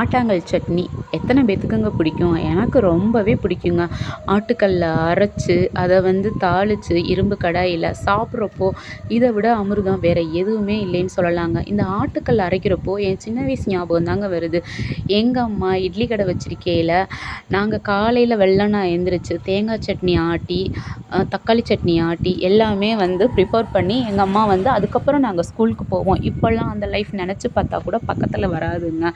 ஆட்டாங்கல் சட்னி எத்தனை பேத்துக்குங்க பிடிக்கும்? எனக்கு ரொம்பவே பிடிக்குங்க. ஆட்டுக்கல்ல அரைச்சி அதை வந்து தாளித்து இரும்பு கடாயில் சாப்பிட்றப்போ இதை விட அமிர்தம் வேறு எதுவுமே இல்லைன்னு சொல்லலாங்க. இந்த ஆட்டுக்கல் அரைக்கிறப்போ என் சின்ன வயசு ஞாபகம் தாங்க வருது. எங்கள் அம்மா இட்லி கடை வச்சிருக்கையில் நாங்கள் காலையில் வெள்ளனா எழுந்திரிச்சு தேங்காய் சட்னி ஆட்டி தக்காளி சட்னி ஆட்டி எல்லாமே வந்து ப்ரிப்பேர் பண்ணி எங்கள் அம்மா வந்து அதுக்கப்புறம் நாங்கள் ஸ்கூலுக்கு போவோம். இப்போல்லாம் அந்த லைஃப் நினச்சி பார்த்தா கூட பக்கத்தில் வராதுங்க.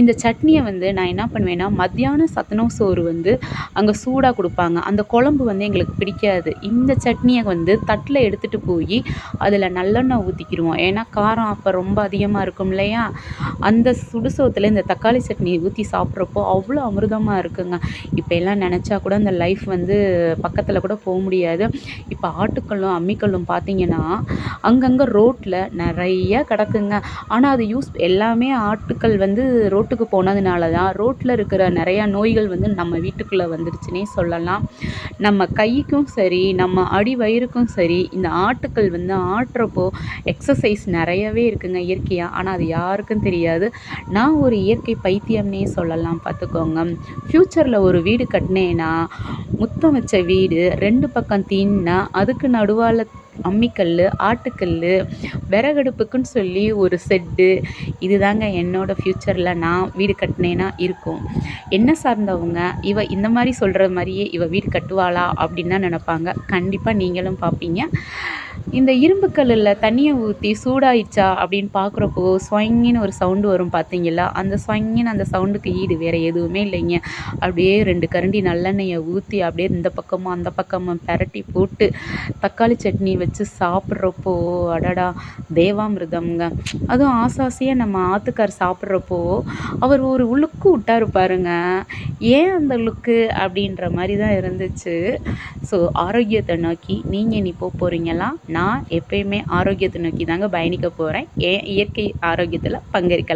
இந்த சட்னியை வந்து நான் என்ன பண்ணுவேன்னா மத்தியானம் சத்துணவு சோறு வந்து அங்கே சூடாக கொடுப்பாங்க. அந்த குழம்பு வந்து எங்களுக்கு பிடிக்காது. இந்த சட்னியை வந்து தட்டில் எடுத்துகிட்டு போய் அதில் நல்லெண்ணெய் ஊற்றிக்கிடுவோம் ஏன்னா காரம் அப்போ ரொம்ப அதிகமாக இருக்கும் இல்லையா? அந்த சுடுசோத்தில் இந்த தக்காளி சட்னி ஊற்றி சாப்பிட்றப்போ அவ்வளோ அமிர்தமாக இருக்குங்க. இப்போ எல்லாம் நினச்சா கூட அந்த லைஃப் வந்து பக்கத்தில் கூட போக முடியாது. இப்போ ஆட்டுக்கல்லும் அம்மிக்கல்லும் பார்த்தீங்கன்னா அங்கங்கே ரோட்டில் நிறைய கிடக்குங்க. ஆனால் அது யூஸ் எல்லாமே ஆட்டுக்கல் வந்து ரோட்டுக்கு போனதுனால தான் ரோட்டில் இருக்கிற நிறையா நோய்கள் வந்து நம்ம வீட்டுக்குள்ளே வந்துருச்சுன்னே சொல்லலாம். நம்ம கைக்கும் சரி நம்ம அடி வயிறுக்கும் சரி இந்த ஆட்டுக்கள் வந்து ஆட்டுறப்போ எக்ஸசைஸ் நிறையவே இருக்குங்க இயற்கையாக ஆனால் அது யாருக்கும் தெரியாது. நான் ஒரு இயற்கை பைத்தியம்னே சொல்லலாம் பார்த்துக்கோங்க. ஃப்யூச்சரில் ஒரு வீடு கட்டினேன்னா முத்தம் வச்ச வீடு ரெண்டு பக்கம் தீன்னா அதுக்கு நடுவால் அம்மிக்கல் ஆட்டுக்கல் விறகடுப்புக்குன்னு சொல்லி ஒரு செட்டு. இதுதாங்க என்னோடய ஃப்யூச்சரில் நான் வீடு கட்டினேன்னா இருக்கும். என்ன சார்ந்தவங்க? இவ இந்த மாதிரி சொல்கிற மாதிரியே இவ வீடு கட்டுவாளா அப்படின்னு தான் நினப்பாங்க. கண்டிப்பாக நீங்களும் பார்ப்பீங்க. இந்த இரும்பு கல்லில் தண்ணியை ஊற்றி சூடாயிடுச்சா அப்படின்னு பார்க்குறப்போ ஸ்வங்கின்னு ஒரு சவுண்டு வரும் பார்த்தீங்களா அந்த ஸ்வங்கின்னு அந்த சவுண்டுக்கு ஈடு. வேறு எதுவுமே இல்லைங்க. அப்படியே ரெண்டு கரண்டி நல்லெண்ணெயை ஊற்றி அப்படியே இந்த பக்கமும் அந்த பக்கமும் பரட்டி போட்டு தக்காளி சட்னி வச்சு சாப்பிட்றப்போ அடடா தேவாமிருதம்ங்க. அதுவும் ஆசாசியாக நம்ம ஆத்துக்கார் சாப்பிட்றப்போ அவர் ஒரு லுக்கு விட்டாரு பாருங்க. ஏன் அந்த லுக்கு அப்படின்ற மாதிரி தான் இருந்துச்சு. ஸோ ஆரோக்கியத்தை நோக்கி நீங்கள் இனி போக போகிறீங்களா நான் எப்பயுமே ஆரோக்கியத்தை நோக்கி தாங்க பயணிக்க போகிறேன் ஏன் இயற்கை ஆரோக்கியத்தில் பங்கேற்கலாம்